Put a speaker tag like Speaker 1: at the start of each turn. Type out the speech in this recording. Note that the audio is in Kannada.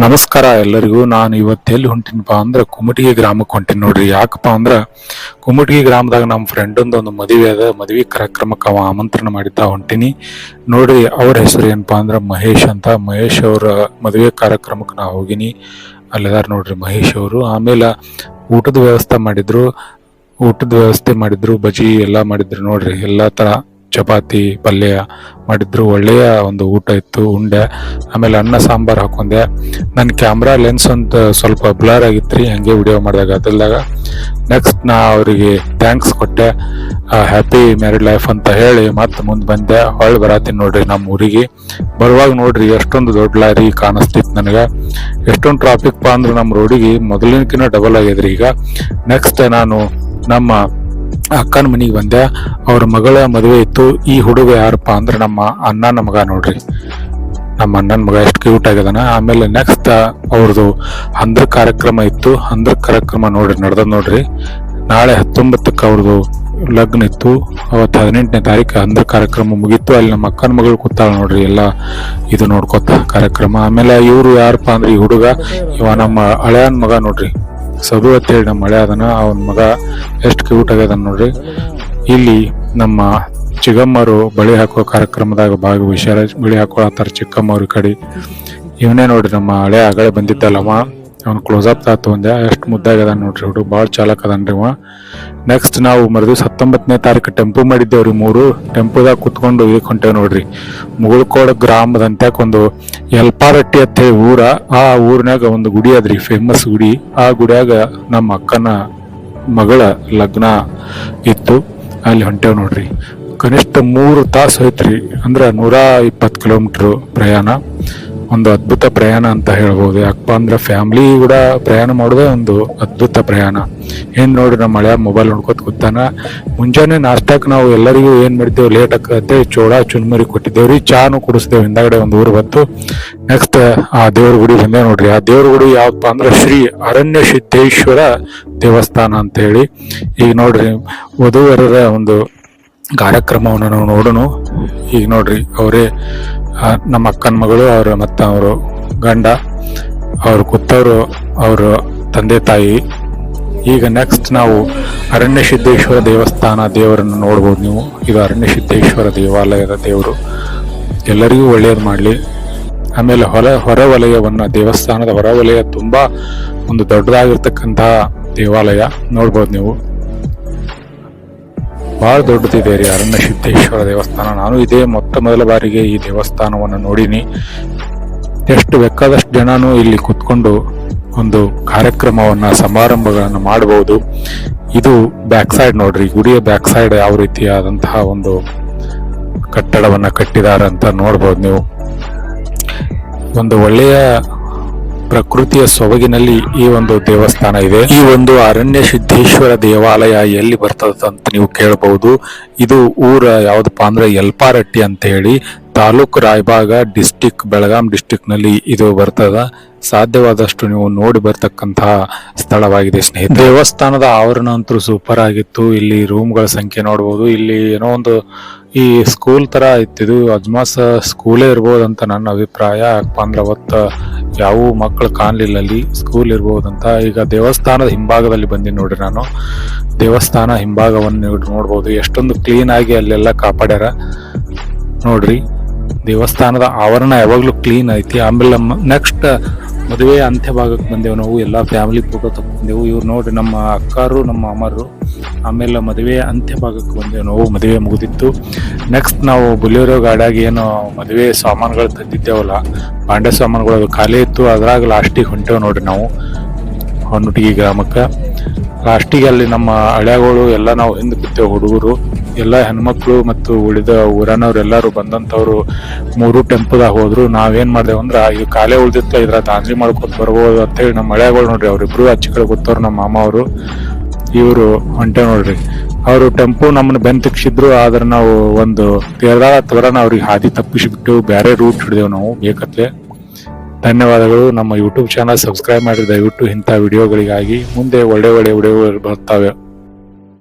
Speaker 1: ನಮಸ್ಕಾರ ಎಲ್ಲರಿಗೂ. ನಾನು ಇವತ್ತು ಎಲ್ಲಿ ಹೊಂಟಿನಪ್ಪ ಅಂದ್ರೆ ಕುಮಟಿಗೆ ಗ್ರಾಮಕ್ಕೆ ಹೊಂಟಿನಿ ನೋಡ್ರಿ. ಯಾಕಪ್ಪ ಅಂದ್ರೆ ಕುಮಟಿಗೆ ಗ್ರಾಮದಾಗ ನಮ್ಮ ಫ್ರೆಂಡೊಂದು ಒಂದು ಮದುವೆ ಅದ. ಮದುವೆ ಕಾರ್ಯಕ್ರಮಕ್ಕೆ ಅವ ಆಮಂತ್ರಣ ಮಾಡಿದ್ದಾ ಹೊಂಟಿನಿ. ನೋಡ್ರಿ ಅವ್ರ ಹೆಸರು ಏನಪ್ಪ ಅಂದ್ರೆ ಮಹೇಶ್ ಅಂತ. ಮಹೇಶ್ ಅವರ ಮದುವೆ ಕಾರ್ಯಕ್ರಮಕ್ಕೆ ನಾ ಹೋಗಿನಿ. ಅಲ್ಲದಾರ ನೋಡ್ರಿ ಮಹೇಶ್ ಅವರು. ಆಮೇಲೆ ಊಟದ ವ್ಯವಸ್ಥೆ ಮಾಡಿದ್ರು. ಊಟದ ವ್ಯವಸ್ಥೆ ಮಾಡಿದ್ರು. ಬಜಿ ಎಲ್ಲ ಮಾಡಿದ್ರು ನೋಡ್ರಿ. ಎಲ್ಲಾ ತರ ಚಪಾತಿ, ಪಲ್ಯ ಮಾಡಿದ್ರು. ಒಳ್ಳೆಯ ಒಂದು ಊಟ ಇತ್ತು, ಉಂಡೆ. ಆಮೇಲೆ ಅನ್ನ ಸಾಂಬಾರ್ ಹಾಕೊಂಡೆ. ನನ್ನ ಕ್ಯಾಮ್ರಾ ಲೆನ್ಸ್ ಅಂತ ಸ್ವಲ್ಪ ಬ್ಲರ್ ಆಗಿತ್ರಿ, ಹಂಗೆ ವಿಡಿಯೋ ಮಾಡಿದಾಗ. ಅದಲ್ದಾಗ ನೆಕ್ಸ್ಟ್ ನಾ ಅವರಿಗೆ ಥ್ಯಾಂಕ್ಸ್ ಕೊಟ್ಟೆ. ಹ್ಯಾಪಿ ಮ್ಯಾರಿಡ್ ಲೈಫ್ ಅಂತ ಹೇಳಿ ಮತ್ತೆ ಮುಂದೆ ಬಂದೆ. ಹೊಳ್ಳಿ ಬರತ್ತೀನಿ ನೋಡ್ರಿ ನಮ್ಮ ಊರಿಗೆ. ಬರುವಾಗ ನೋಡ್ರಿ ಎಷ್ಟೊಂದು ದೊಡ್ಡ ಲಾರಿ ಕಾಣಿಸ್ತಿತ್ತು ನನಗೆ. ಎಷ್ಟೊಂದು ಟ್ರಾಫಿಕ್ ಪಾ ಅಂದ್ರೆ ನಮ್ಮ ರೋಡಿಗೆ ಮೊದಲಿನಕಿನ್ನ ಡಬಲ್ ಆಗ್ಯದ್ರಿ ಈಗ. ನೆಕ್ಸ್ಟ್ ನಾನು ನಮ್ಮ ಅಕ್ಕನ ಮನೆಗೆ ಬಂದೆ, ಅವ್ರ ಮಗಳ ಮದುವೆ ಇತ್ತು, ಈ ಹುಡುಗ ಯಾರಪ್ಪ ಅಂದ್ರೆ ನಮ್ಮ ಅಣ್ಣನ ಮಗ ನೋಡ್ರಿ. ನಮ್ಮ ಅಣ್ಣನ ಮಗ ಎಷ್ಟು ಕ್ಯೂಟ್ ಆಗಿದಾನ. ಆಮೇಲೆ ನೆಕ್ಸ್ಟ್ ಅವ್ರದ್ದು ಅಂದ್ರ ಕಾರ್ಯಕ್ರಮ ಇತ್ತು. ಅಂದ್ರ ಕಾರ್ಯಕ್ರಮ ನೋಡ್ರಿ ನಡೆದ್ ನೋಡ್ರಿ. ನಾಳೆ ಹತ್ತೊಂಬತ್ತಕ್ಕೆ ಅವ್ರದ್ದು ಲಗ್ನ ಇತ್ತು. ಅವತ್ತು ಹದಿನೆಂಟನೇ ತಾರೀಕು ಅಂದ್ರ ಕಾರ್ಯಕ್ರಮ ಮುಗೀತು. ಅಲ್ಲಿ ನಮ್ಮ ಅಕ್ಕನ ಮಗಳು ಕೂತಾಳ ನೋಡ್ರಿ, ಎಲ್ಲ ಇದು ನೋಡ್ಕೊತ ಕಾರ್ಯಕ್ರಮ. ಆಮೇಲೆ ಇವರು ಯಾರಪ್ಪ ಅಂದ್ರೆ ಈ ಹುಡುಗ, ಇವ ನಮ್ಮ ಹಳೆಯನ್ ಮಗ ನೋಡ್ರಿ. ಸದು ಅಂತೇಳಿ ನಮ್ಮ ಮಳೆ ಅದನ ಅವನ ಮಗ ಎಷ್ಟು ಕ್ಯೂಟ್ ಆಗ್ಯದನ್ ನೋಡ್ರಿ. ಇಲ್ಲಿ ನಮ್ಮ ಚಿಗಮ್ಮರು ಬಳಿ ಹಾಕೋ ಕಾರ್ಯಕ್ರಮದಾಗ ಭಾಗವಹಿಸ್ಯಾರ. ಬಳಿ ಹಾಕೊಳತ್ತಾರ ಚಿಕ್ಕಮ್ಮವ್ರ ಕಡೆ. ಇವನೇ ನೋಡ್ರಿ ನಮ್ಮ ಹಳೆ ಅಗಳೆ ಬಂದಿದ್ದಲ್ಲವ. ಅವ್ನು ಕ್ಲೋಸ್ ಅಪ್ ತಗೊಂಡೆ ಎಷ್ಟು ಮುದ್ದಾಗ್ಯದ ನೋಡ್ರಿ ಹುಡುಗ ಭಾಳ ಚಾಲಕ್ ಅದನ್ರಿ ಅವ ನೆಕ್ಸ್ಟ್ ನಾವು ಮರದಿ ಹತ್ತೊಂಬತ್ತನೇ ತಾರೀಕು ಟೆಂಪು ಮಾಡಿದ್ದೇವ್ರಿ ಮೂರು. ಟೆಂಪುದಾಗ ಕುತ್ಕೊಂಡು ಇದಕ್ಕೆ ಹೊಂಟೇವ್ ನೋಡ್ರಿ. ಮುಗುಳ್ಕೋಡ ಗ್ರಾಮದಂತ್ಯಾಕ ಒಂದು ಯಲ್ಪಾರಟ್ಟಿ ಅಂತ ಊರ, ಆ ಊರಿನಾಗ ಒಂದು ಗುಡಿ ಅದ್ರಿ ಫೇಮಸ್ ಗುಡಿ. ಆ ಗುಡಿಯಾಗ ನಮ್ಮ ಅಕ್ಕನ ಮಗಳ ಲಗ್ನ ಇತ್ತು. ಅಲ್ಲಿ ಹೊಂಟೇವ್ ನೋಡ್ರಿ. ಕನಿಷ್ಠ ಮೂರು ತಾಸು ಐತ್ರಿ ಅಂದ್ರೆ ನೂರ ಇಪ್ಪತ್ತು ಕಿಲೋಮೀಟರ್ ಪ್ರಯಾಣ. ಒಂದು ಅದ್ಭುತ ಪ್ರಯಾಣ ಅಂತ ಹೇಳ್ಬೋದು. ಯಾಕಪ್ಪ ಅಂದ್ರೆ ಫ್ಯಾಮಿಲಿ ಕೂಡ ಪ್ರಯಾಣ ಮಾಡೋದೇ ಒಂದು ಅದ್ಭುತ ಪ್ರಯಾಣ. ಏನು ನೋಡ್ರಿ ನಮ್ಮ ಮಳೆ ಮೊಬೈಲ್ ನೋಡ್ಕೊತ ಕೂತಾನ. ಮುಂಜಾನೆ ನಾಷ್ಟಕ್ಕೆ ನಾವು ಎಲ್ಲರಿಗೂ ಏನು ಮಾಡಿದ್ದೇವೆ? ಲೇಟ್ ಆಗತ್ತೆ ಚೋಳ ಚುನ್ಮರಿ ಕೊಟ್ಟಿದ್ದೇವ್ರಿ. ಚಾನು ಕುಡಿಸ್ತೇವೆ ಹಿಂದಾಗಡೆ ಒಂದು ಊರು ಬಂತು. ನೆಕ್ಸ್ಟ್ ಆ ದೇವ್ರ ಗುಡಿ ಬಂದೇ ನೋಡ್ರಿ. ಆ ದೇವ್ರ ಗುಡಿ ಯಾವಪ್ಪ ಅಂದ್ರೆ ಶ್ರೀ ಅರಣ್ಯ ಸಿದ್ದೇಶ್ವರ ದೇವಸ್ಥಾನ ಅಂತ ಹೇಳಿ. ಈಗ ನೋಡ್ರಿ, ವಧುವರರ ಒಂದು ಕಾರ್ಯಕ್ರಮವನ್ನು ನಾವು ನೋಡೋಣ ಈಗ ನೋಡ್ರಿ, ಅವರೇ ನಮ್ಮ ಅಕ್ಕನ ಮಗಳು, ಅವರ ಮತ್ತು ಅವರು ಗಂಡ, ಅವರು ಕೂತವರು ಅವರ ತಂದೆ ತಾಯಿ. ಈಗ ನೆಕ್ಸ್ಟ್ ನಾವು ಅರಣ್ಯ ಸಿದ್ದೇಶ್ವರ ದೇವಸ್ಥಾನ ದೇವರನ್ನು ನೋಡ್ಬೋದು ನೀವು. ಇದು ಅರಣ್ಯ ಸಿದ್ದೇಶ್ವರ ದೇವಾಲಯದ ದೇವರು. ಎಲ್ಲರಿಗೂ ಒಳ್ಳೆಯದು ಮಾಡಲಿ. ಆಮೇಲೆ ಹೊರ ಹೊರವಲಯವನ್ನು ದೇವಸ್ಥಾನದ ಹೊರವಲಯ ತುಂಬ ಒಂದು ದೊಡ್ಡದಾಗಿರ್ತಕ್ಕಂತಹ ದೇವಾಲಯ ನೋಡ್ಬೋದು ನೀವು. ಬಹಳ ದೊಡ್ಡದಿದೆ ರೀ ಅರಣ್ಯ ಸಿದ್ದೇಶ್ವರ ದೇವಸ್ಥಾನ. ನಾನು ಇದೇ ಮೊಟ್ಟ ಮೊದಲ ಬಾರಿಗೆ ಈ ದೇವಸ್ಥಾನವನ್ನು ನೋಡೀನಿ. ಎಷ್ಟು ಬೇಕಾದಷ್ಟು ಜನನು ಇಲ್ಲಿ ಕುತ್ಕೊಂಡು ಒಂದು ಕಾರ್ಯಕ್ರಮವನ್ನ, ಸಮಾರಂಭಗಳನ್ನು ಮಾಡಬಹುದು. ಇದು ಬ್ಯಾಕ್ ಸೈಡ್ ನೋಡ್ರಿ, ಗುಡಿಯ ಬ್ಯಾಕ್ ಸೈಡ್ ಯಾವ ರೀತಿಯಾದಂತಹ ಒಂದು ಕಟ್ಟಡವನ್ನ ಕಟ್ಟಿದಾರ ಅಂತ ನೋಡ್ಬೋದು ನೀವು. ಒಂದು ಒಳ್ಳೆಯ ಪ್ರಕೃತಿಯ ಸೊಬಗಿನಲ್ಲಿ ಈ ಒಂದು ದೇವಸ್ಥಾನ ಇದೆ. ಈ ಒಂದು ಅರಣ್ಯ ಸಿದ್ದೇಶ್ವರ ದೇವಾಲಯ ಎಲ್ಲಿ ಬರ್ತದ ಅಂತ ನೀವು ಕೇಳಬಹುದು. ಇದು ಊರ ಯಾವ್ದಪ್ಪ ಅಂದ್ರೆ ಯಲ್ಪಾರಟ್ಟಿ ಅಂತ ಹೇಳಿ ತಾಲೂಕು ರಾಯಬಾಗ ಡಿಸ್ಟಿಕ್, ಬೆಳಗಾಂ ಡಿಸ್ಟಿಕ್ನಲ್ಲಿ ಇದು ಬರ್ತದ. ಸಾಧ್ಯವಾದಷ್ಟು ನೀವು ನೋಡಿ ಬರ್ತಕ್ಕಂತಹ ಸ್ಥಳವಾಗಿದೆ ಸ್ನೇಹಿತ ದೇವಸ್ಥಾನದ ಆವರಣ ಅಂತೂ ಸೂಪರ್ ಆಗಿತ್ತು. ಇಲ್ಲಿ ರೂಮ್ಗಳ ಸಂಖ್ಯೆ ನೋಡಬಹುದು ಇಲ್ಲಿ ಏನೋ ಒಂದು ಈ ಸ್ಕೂಲ್ ತರ ಇತ್ತಿದು ಅಜ್ಮಾಸ್ ಸ್ಕೂಲೇ ಇರ್ಬೋದಂತ ನನ್ನ ಅಭಿಪ್ರಾಯ. ಯಾಕಪ್ಪ ಅಂದ್ರೆ ಅವತ್ತ ಯಾವ ಮಕ್ಕಳು ಕಾಣಲಿಲ್ಲ ಅಲ್ಲಿ ಸ್ಕೂಲ್ ಇರ್ಬೋದಂತ ಈಗ ದೇವಸ್ಥಾನದ ಹಿಂಭಾಗದಲ್ಲಿ ಬಂದಿ ನೋಡ್ರಿ ನಾನು. ದೇವಸ್ಥಾನ ಹಿಂಭಾಗವನ್ನು ನೀವು ನೋಡ್ಬೋದು. ಎಷ್ಟೊಂದು ಕ್ಲೀನ್ ಆಗಿ ಅಲ್ಲೆಲ್ಲ ಕಾಪಾಡ್ಯಾರ. ನೋಡ್ರಿ, ದೇವಸ್ಥಾನದ ಆವರಣ ಯಾವಾಗ್ಲೂ ಕ್ಲೀನ್ ಐತಿ. ಆಮೇಲೆ ನೆಕ್ಸ್ಟ್ ಮದುವೆ ಅಂತ್ಯ ಭಾಗಕ್ಕೆ ಬಂದೇವು ನಾವು, ಎಲ್ಲ ಫ್ಯಾಮಿಲಿ ಫೋಟೋ ತಗೊಂಡೆವು ಇವ್ರು ನೋಡ್ರಿ, ನಮ್ಮ ಅಕ್ಕಾರು, ನಮ್ಮ ಅಮ್ಮರು, ಆಮೇಲೆ ಮದುವೆ ಅಂತ್ಯ ಭಾಗಕ್ಕೆ ಬಂದೆವು ನಾವು, ಮದುವೆ ಮುಗಿದಿತ್ತು. ನೆಕ್ಸ್ಟ್ ನಾವು ಬುಲೆರೋ ಗಾಡಾಗಿ ಏನು ಮದುವೆ ಸಾಮಾನುಗಳು ತಂದಿದ್ದೇವಲ್ಲ ಬಾಂಡೆ ಸಾಮಾನುಗಳು ಅದು ಖಾಲಿ ಇತ್ತು. ಅದ್ರಾಗ ಲಾಸ್ಟಿಗೆ ಹೊಂಟೇವು ನೋಡ್ರಿ ನಾವು, ಹೊನ್ನುಟಿಗೆ ಗ್ರಾಮಕ್ಕೆ. ಲಾಸ್ಟಿಗೆ ಅಲ್ಲಿ ನಮ್ಮ ಹಳ್ಯಾಗಳು ಎಲ್ಲ ನಾವು ಹಿಂದೆ ಕೂತೇವೆ ಹುಡುಗರು. ಎಲ್ಲ ಹೆಣ್ಮಕ್ಳು ಮತ್ತು ಉಳಿದ ಊರನವ್ರು ಎಲ್ಲರೂ ಬಂದಂತವ್ರು ಮೂರು ಟೆಂಪೋದಾಗ ಹೋದ್ರು. ನಾವೇನ್ ಮಾಡ್ದೇವು ಅಂದ್ರೆ ಈಗ ಕಾಲೇ ಉಳ್ದಿತ್ತ ಇದ್ರ ದಾಂಜಿ ಮಾಡ್ಕೊತ ಬರ್ಬೋದು ಅಂತೇಳಿ ನಮ್ಮ ಮಳೆಗಳು ನೋಡ್ರಿ. ಅವ್ರಿಬ್ರು ಅಚ್ಚಿ ಕಡೆ ಗೊತ್ತವ್ರು ನಮ್ಮ ಮಾಮ ಅವರು, ಇವರು ಹೊಂಟೆ ನೋಡ್ರಿ. ಅವರು ಟೆಂಪು ನಮ್ಮನ್ನ ಬೆನ್ ತಿಕ್ಸಿದ್ರು ಆದ್ರೆ ನಾವು ಒಂದು ತೇರ್ದಾಗ ತವರನ ಅವ್ರಿಗೆ ಹಾದಿ ತಪ್ಪಿಸಿಬಿಟ್ಟು ಬೇರೆ ರೂಟ್ ಹಿಡಿದೆವು ನಾವು ಬೇಕತ್ಲೆ ಧನ್ಯವಾದಗಳು. ನಮ್ಮ ಯೂಟ್ಯೂಬ್ ಚಾನಲ್ ಸಬ್ಸ್ಕ್ರೈಬ್ ಮಾಡಿ ದಯವಿಟ್ಟು ಇಂಥ ವಿಡಿಯೋಗಳಿಗಾಗಿ ಮುಂದೆ ಒಳ್ಳೆ ಒಳ್ಳೆ ವಿಡಿಯೋಗಳು ಬರ್ತಾವೆ.